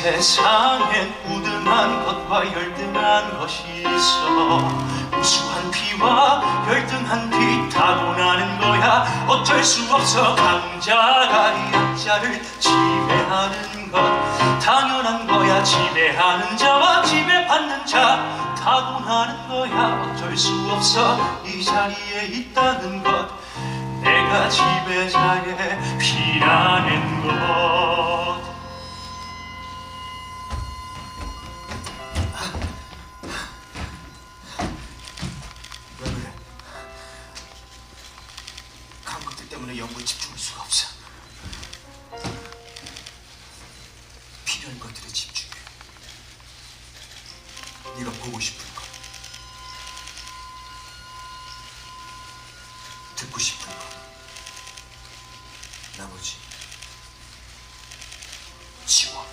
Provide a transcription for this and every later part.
세상엔 우등한 것과 열등한 것이 있어. 우수한 피와 열등한 피 타고나는 거야. 어쩔 수 없어. 강자가 약자를 지배하는 것. 당연한 거야. 지배하는 자와 지배받는 자 타고나는 거야. 어쩔 수 없어. 이 자리에 있다는 것. 내가 지배자의 피라 연구에 집중할 수가 없어. 필요한 것들에 집중해. 네가 보고 싶은 것, 듣고 싶은 것, 나머지 지워.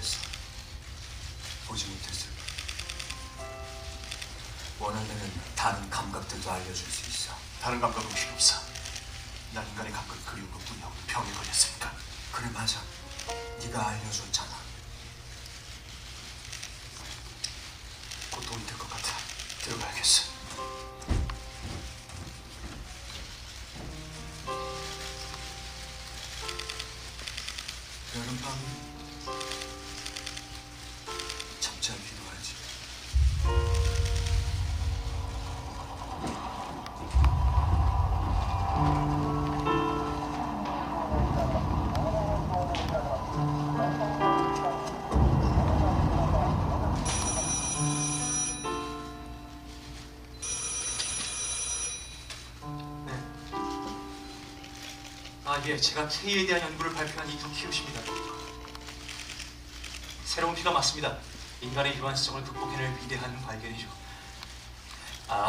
늘 존재했어. 보지 못했을 뿐. 원하면은 다른 감각들도 알려줄 수 있어. 다른 감각은 필요 없어. 난 인간의 감각이 그리운 것뿐이야. 병에 걸렸으니까. 그래 맞아. 네가 알려줬잖아. 곧 도움이 될 것 같아. 들어가야겠어. 여름밤 필요하지. 아, 예, 제가 K에 대한 연구를 발표한 이두 키우십니다. 새로운 피가 맞습니다. 인간의 유한성을 극복해낼 위대한 발견이죠. 아,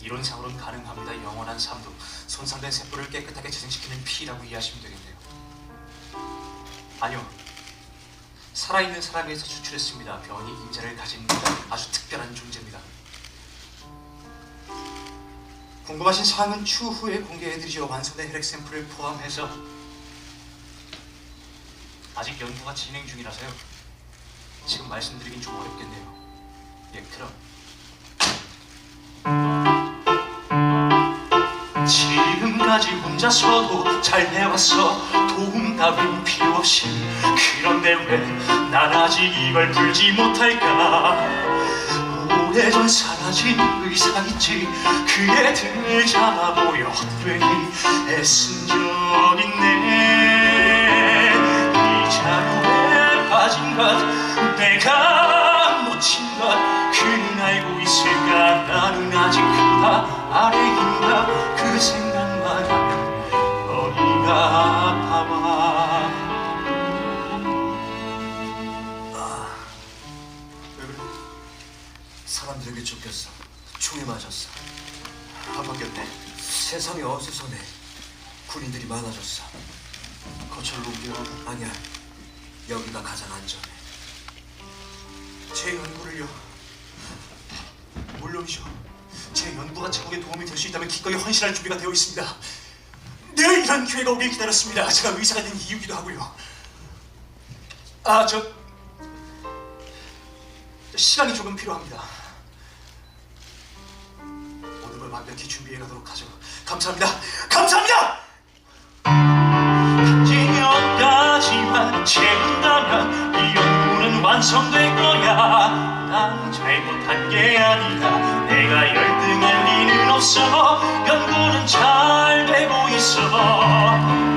이론상으로는 가능합니다. 영원한 삶도 손상된 세포를 깨끗하게 재생시키는 피라고 이해하시면 되겠네요. 아니요, 살아있는 사람에서 추출했습니다. 변이 인자를 가진 아주 특별한 존재입니다. 궁금하신 사항은 추후에 공개해드리죠. 완성된 혈액 샘플을 포함해서 아직 연구가 진행 중이라서요. 지금 말씀드리긴 좀 어렵겠네요. 예, 그럼. 지금까지 혼자서도 잘 해왔어. 도움 따윈 필요 없이. 그런데 왜 난 아직 이걸 풀지 못할까. 오래전 사라진 의사 있지. 그의 등을 잡아 보여. 헛되이 애쓴 적 있네 이 자루에 빠진 것 내가 놓친 것 그는 알고 있을까 나는 아직 그다 아래인가 그 생각만 하면 어디가 아파와 왜 그래? 사람들에게 쫓겼어. 총에 맞았어. 아팠겠네. 세상이 어수선해. 군인들이 많아졌어. 거철로 옮겨 아니야. 여기가 가장 안전해. 제 연구를요. 물론이죠. 제 연구가 제국에 도움이 될 수 있다면 기꺼이 헌신할 준비가 되어 있습니다. 늘 이런 기회가 오길 기다렸습니다. 제가 의사가 된 이유기도 하고요. 아, 저, 저 시간이 조금 필요합니다. 모든 걸 완벽히 준비해 가도록 하죠. 감사합니다. 감사합니다. 없어. 연구는 잘 되고 있어